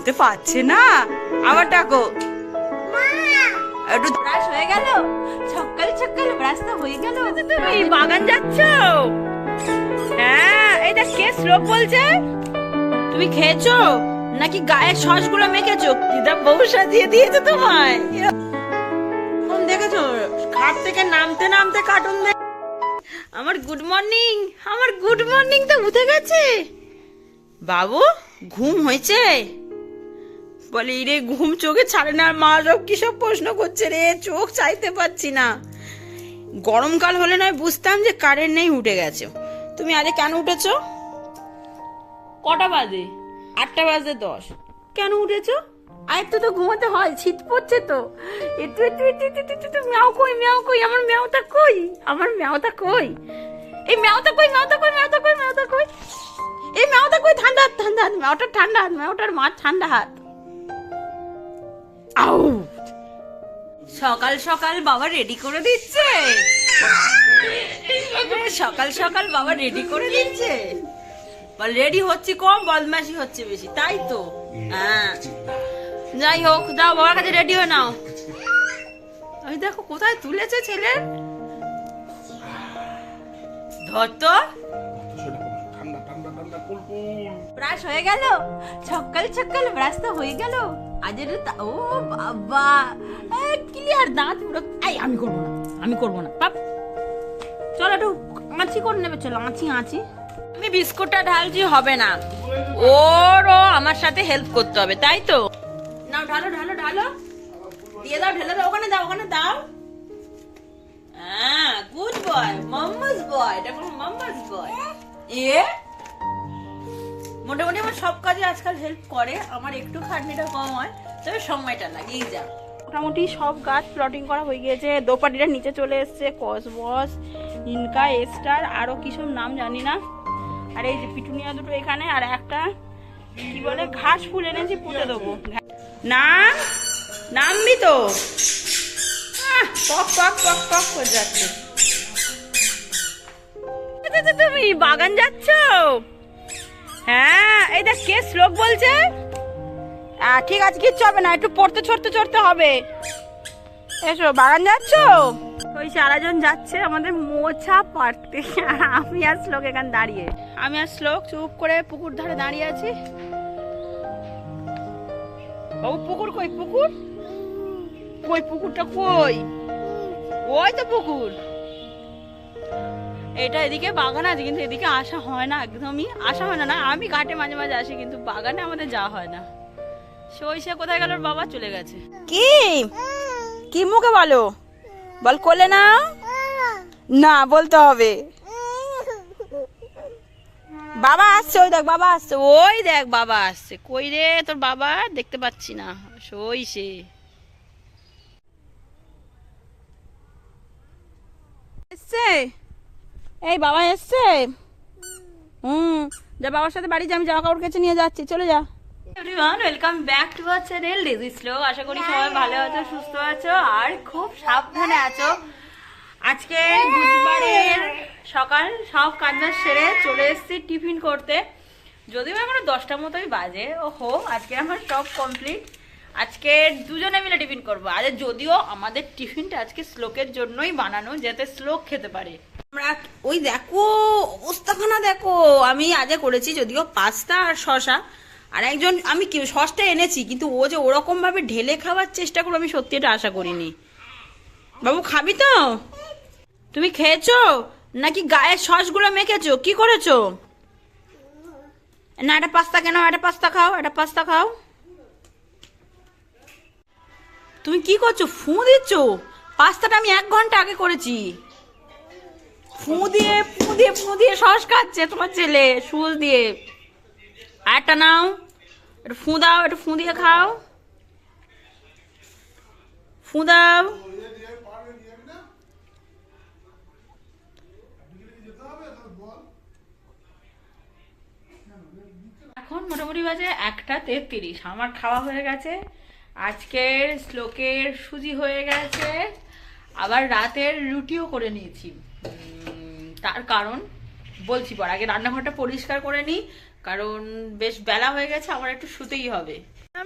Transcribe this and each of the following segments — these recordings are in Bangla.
শুনতে পাচ্ছে না। আমার ডাকো। একটু ব্রাশ হয়ে গেল। সকাল সকাল ব্রাশ তো হয়ে গেল। তুমি বাগান যাচ্ছ? হ্যাঁ এইটা কে শ্লোক বলছে? তুমি খেয়েছো? নাকি গায়ের সসগুলো মেখেছো? দিদা বউ সাজিয়ে দিয়েছে তোমায়। কোন দেখেছ খাট থেকে নামতে নামতে কার্টুন আমার গুড মর্নিং আমার গুড মর্নিং তো উঠে গেছে। বাবু ঘুম হয়েছে? বলে রে ঘুম চোখে ছাড়ে না মা সব কি সব প্রশ্ন করছে রে? চোখ চাইতে পারছি না। গরমকাল হলে নয় বুঝতাম যে কারেন্ট নেই উঠে গেছে। তুমি আরে কেন উঠেছো? কটা বাজে? আটটা বাজে দশ। কেন উঠেছো? আর তো তো ঘুমাতে হয় শীত পড়ছে তো। একটু একটু একটু একটু একটু একটু ম্যাও কই ম্যাও কই আমার ম্যাওটা কই? আমার ম্যাওটা কই? এই ম্যাওটা কই ম্যাওটা কই ম্যাওটা কই ম্যাওটা কই? এই ম্যাওটা কই ঠান্ডা হাত ঠান্ডা হাত ম্যাওটা ঠান্ডা হাত ম্যাওটার মা ঠান্ডা হাত। আউ সকাল সকাল বাবা রেডি করে দিচ্ছে। সকাল সকাল বাবা রেডি করে দিচ্ছে। বল রেডি হচ্ছে কম বদমাশি হচ্ছে বেশি তাই তো? হ্যাঁ। যাই হোক যাও বাবার কাছে রেডি হয়ে নাও। ওই দেখো কোথায় তুলেছে ছেলে? ধর তো। ঠান্ডা ঠান্ডা ঠান্ডা কুল কুল ব্রাশ হয়ে গেল? সকাল সকাল ব্রাশ তো হয়ে গেল। আজ এর তা- ও বাবা। ক্লিয়ার দাঁত পুরো এই আমি করব না আমি করব না। পাপ চলো একটু আঁচি করে নেবে চলো আঁচি আঁচি। আমি বিস্কুটটা ঢালছি হবে না। ওরও আমার সাথে হেল্প করতে হবে তাই তো? নাও ঢালো ঢালো ঢালো। দিয়ে দাও ঢেলে দাও ওখানে দাও ওখানে দাও। হ্যাঁ গুড বয় মাম্মাস বয় এটা কোনো মাম্মাস বয় এ? মোটামুটি আমার সব কাজে আজকাল হেল্প করে, আমার একটু খাটনিটা কম হয়, তবে সময়টা লাগেই যা। মোটামুটি সব গাছ প্লটিং করা হয়ে গিয়েছে দোপাটিটা নিচে চলে এসছে কসবস ইনকা, এস্টার আরও কি সব নাম জানি না। আর এই যে পিটুনিয়া দুটো এখানে, আর একটা, কি বলে, ঘাস ফুল এনেছি, পুঁতে দেবো। না নামবি তো? পক পক পক পক করে যাচ্ছে। তুমি বাগান যাচ্ছ? হ্যাঁ? এই দেখ কে শ্লোক বলছে? ঠিক আছে, কিচ্ছু হবে না, একটু পড়তে চড়তে চড়তে হবে। এসো, বাগান যাচ্ছ? ওই চারাজন যাচ্ছে আমাদের মোছা আর আমি আর শ্লোক এখানে দাঁড়িয়ে। আমি আর শ্লোক চুপ করে পুকুর ধারে দাঁড়িয়ে আছি। বাবু, পুকুর কই? পুকুর? কই, পুকুরটা কই? ওই তো পুকুর। এটা এদিকে বাগান আছে, কিন্তু এদিকে আসা হয় না একদমই। আসা হয় না না, আমি ঘাটে মাঝে মাঝে আসি, কিন্তু বাগানে আমাদের যাওয়া হয় না। সই সে কোথায় গেল? বাবা চলে গেছে। কি? কি মুখে বলো? বল, কোলে না না, বলতে হবে। বাবা আসছে, ওই দেখ, বাবা আসছে, ওই দেখ, বাবা আসছে। কই রে তোর বাবা? দেখতে পাচ্ছি না। সই সে এই বাবা এসছে? হুম যা বাবার সাথে বাড়ি যা আমি জামা কাপড় কেচে নিয়ে যাচ্ছি চলে যা। Everyone welcome back to our channel daisy স্লো আশা করি সবাই ভালো আছো সুস্থ আছো আর খুব সাবধানে আছো। আজকে বুধবারের সকাল সব কাজ বাজ সেরে চলে এসেছি টিফিন করতে। যদিও এখনও দশটার মতোই বাজে ও হো আজকে আমার সব কমপ্লিট আজকে দুজনে মিলে টিফিন করব। আর যদিও আমাদের টিফিনটা আজকে শ্লোকের জন্যই বানানো, যাতে শ্লোক খেতে পারে। আমরা ওই দেখো, অবস্থাখানা দেখো। আমি আজে করেছি যদিও পাস্তা আর শশা আর একজন, আমি সসটা এনেছি, কিন্তু ও যে ওরকম ভাবে ঢেলে খাওয়ার চেষ্টা করব, আমি সত্যি এটা আশা করিনি। বাবু, খাবি তো? তুমি খেয়েছো? নাকি গায়ের সসগুলো মেখেছো? কি করেছ? না একটা পাস্তা কেন? একটা পাস্তা খাও একটা পাস্তা খাও। তুমি কি করছ? ফু দিচ্ছ? পাস্তাটা আমি এক ঘণ্টা আগে করেছি। ফু দিয়ে ফু দিয়ে ফু দিয়ে সস খাচ্ছে তোমার ছেলে সুজ দিয়ে। আর একটা নাও, একটু ফু দাও, একটু ফু দিয়ে খাও। ফু দাও। এখন মোটামুটি বাজে একটা তেত্রিশ। আমার খাওয়া হয়ে গেছে। আজকের শ্লোকের সুজি হয়ে গেছে। আবার রাতের রুটিও করে নিয়েছি। তার কারণ বলছি পর, আগে রান্নাঘরটা পরিষ্কার করে নিই, কারণ বেশ বেলা হয়ে গেছে আমার একটু শুতেই হবে।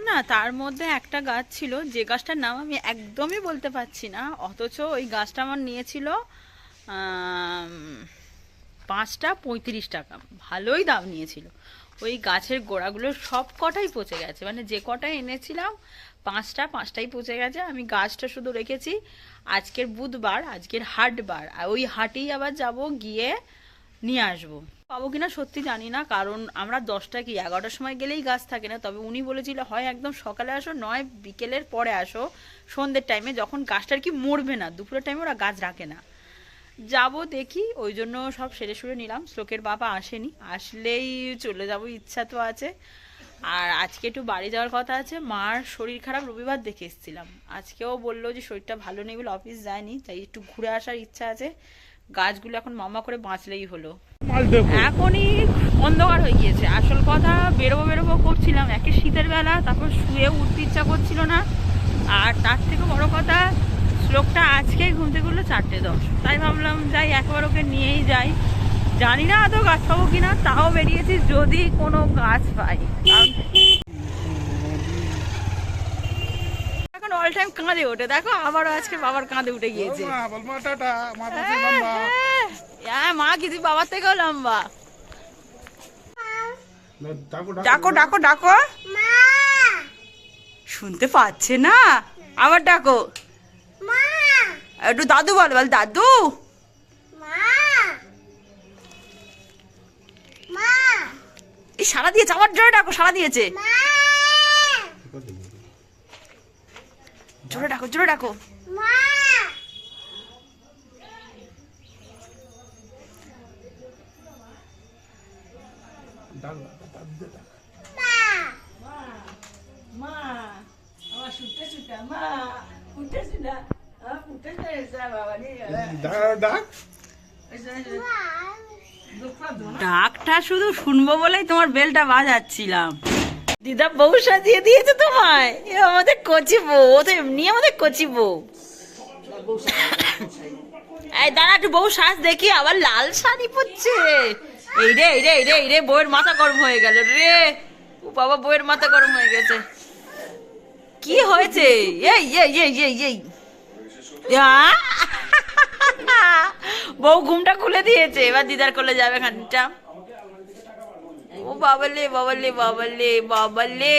না তার মধ্যে একটা গাছ ছিল, যে গাছটার নাম আমি একদমই বলতে পারছি না, অথচ ওই গাছটা আমার নিয়েছিল পাঁচটা পঁয়ত্রিশ টাকা। ভালোই দাম নিয়েছিল। ওই গাছের গোড়াগুলো সব কটাই পচে গেছে। মানে যে কটা এনেছিলাম, পাঁচটা, পাঁচটাই পচে গেছে। আমি গাছটা শুধু রেখেছি, আজকের বুধবার, আজকের হাটবার। আর ওই হাটেই আবার যাব, গিয়ে নিয়ে আসব। পাবো কিনা সত্যি জানি না, কারণ আমরা দশটা কি, এগারোটার সময় গেলেই গাছ থাকে না। তবে উনি বলেছিল, হয়, একদম সকালে আসো, নয়, বিকেলের পরে আসো। সন্ধ্যের টাইমে যখন গাছটার কি মরবে না, দুপুরের টাইমে ওরা গাছ রাখে না। যাব দেখি ওই জন্য সব সেরে সুরে নিলাম। শ্লোকের বাবা আসেনি আসলেই চলে যাব ইচ্ছা তো আছে। আর আজকে একটু বাড়ি যাওয়ার কথা আছে মার শরীর খারাপ রবিবার দেখে এসেছিলাম। আজকেও বলল যে শরীরটা ভালো নেই বলে অফিস যায়নি তাই একটু ঘুরে আসার ইচ্ছা আছে। গাছগুলো এখন মামা করে বাঁচলেই হলো। এখনই অন্ধকার হয়ে গিয়েছে। আসল কথা বেরোবো বেরোবো করছিলাম। একে শীতের বেলা তারপর শুয়ে উঠতে ইচ্ছা করছিল না। আর তার থেকে বড় কথা শ্লোকটা আজকেই ঘুম থেকে উঠল চারটে দশ। তাই ভাবলাম যাই একবার ওকে নিয়েই যাই। জানি না আদৌ গাছ পাবো কিনা তাও বেরিয়েছি যদি কোনো গাছ পাই। এখন অল টাইম কাঁদে ওঠে। দেখো আবারও আজকে বাবার কাঁধে উঠে গিয়েছে। কাছে লম্বা। হ্যাঁ। মা কিছু বাবার থেকেও লম্বা। ডাকো ডাকো। ডাকো ডাকো শুনতে পাচ্ছে না? আবার ডাকো। একটু দাদু বল বল দাদু। এই সারা দিয়েছে আবার জোরে ডাকো সারা দিয়েছে। জোরে ডাকো জোরে ডাকো। ডাক মা আমার শুতে শুতে মা উঠে শুনা উঠে বাবা ডাক ডাক ডাকটা শুধু শুনব বলেই তোমার বেলটা বাজাচ্ছিলাম। দিদা বউ সাজিয়ে দিয়েছে তোমায়? এ আমাদের কচি বউ, ও তো এমনি আমাদের কচি বউ। দাঁড়া, একটু বউ সাজ, দেখি, আবার লাল শাড়ি পরছে। এই রে এই রে এই রে এই রে, বউয়ের মাথা গরম হয়ে গেল রে। ও বাবা, বউয়ের মাথা গরম হয়ে গেছে। কি হয়েছে? এই এই এই এই এই! বউ ঘুমটা খুলে দিয়েছে এবার দিদার কোলে যাবে খানিকটা। ও বাবালে বাবালে বাবালে বাবালে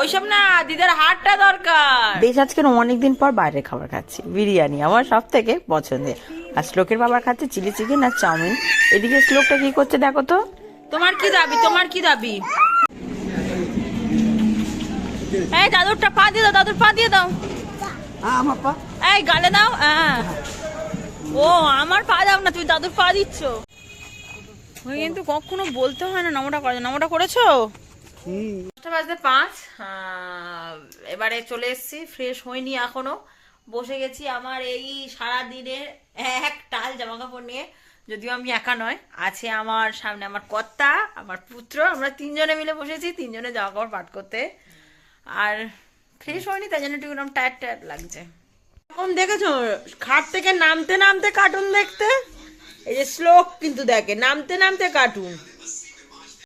ওইসব না দিদার হাটটা দরকার। বেশ আজকে অনেকদিন পর বাইরে খাবার খাচ্ছি। বিরিয়ানি আমার সব থেকে পছন্দের। আর শ্লোকের বাবার খাচ্ছে চিলি চিকেন আর চাউমিন। এদিকে শ্লোকটা কি করছে দেখো তো? তোমার কি দাবি তোমার কি দাবি? এই দাদুরটা পা দিয়ে দাও দাদুর পা দিয়ে দাও। এই গালে দাও। ও আমার পা দাও না তুমি দাদুর পা দিচ্ছ। ওই কিন্তু কখনো বলতে হয় না নামটা করে নামটা করেছ? দশটা বাজতে পাঁচ। এবারে চলে এসেছি ফ্রেশ হইনি এখনও। বসে গেছি আমার এই সারা দিনের এক টাল জামা কাপড় নিয়ে। যদিও আমি একা নয় আছে আমার সামনে আমার কর্তা আমার পুত্র। আমরা তিনজনে মিলে বসেছি তিনজনে জামা কাপড় পাঠ করতে। আর ফ্রেশ হয়নি, তাই জন্য একটু টায়ার টায়ার লাগছে। এখন দেখেছ, খাট থেকে নামতে নামতে কার্টুন দেখতে? এই যে শ্লোক কিন্তু দেখে, নামতে নামতে কার্টুন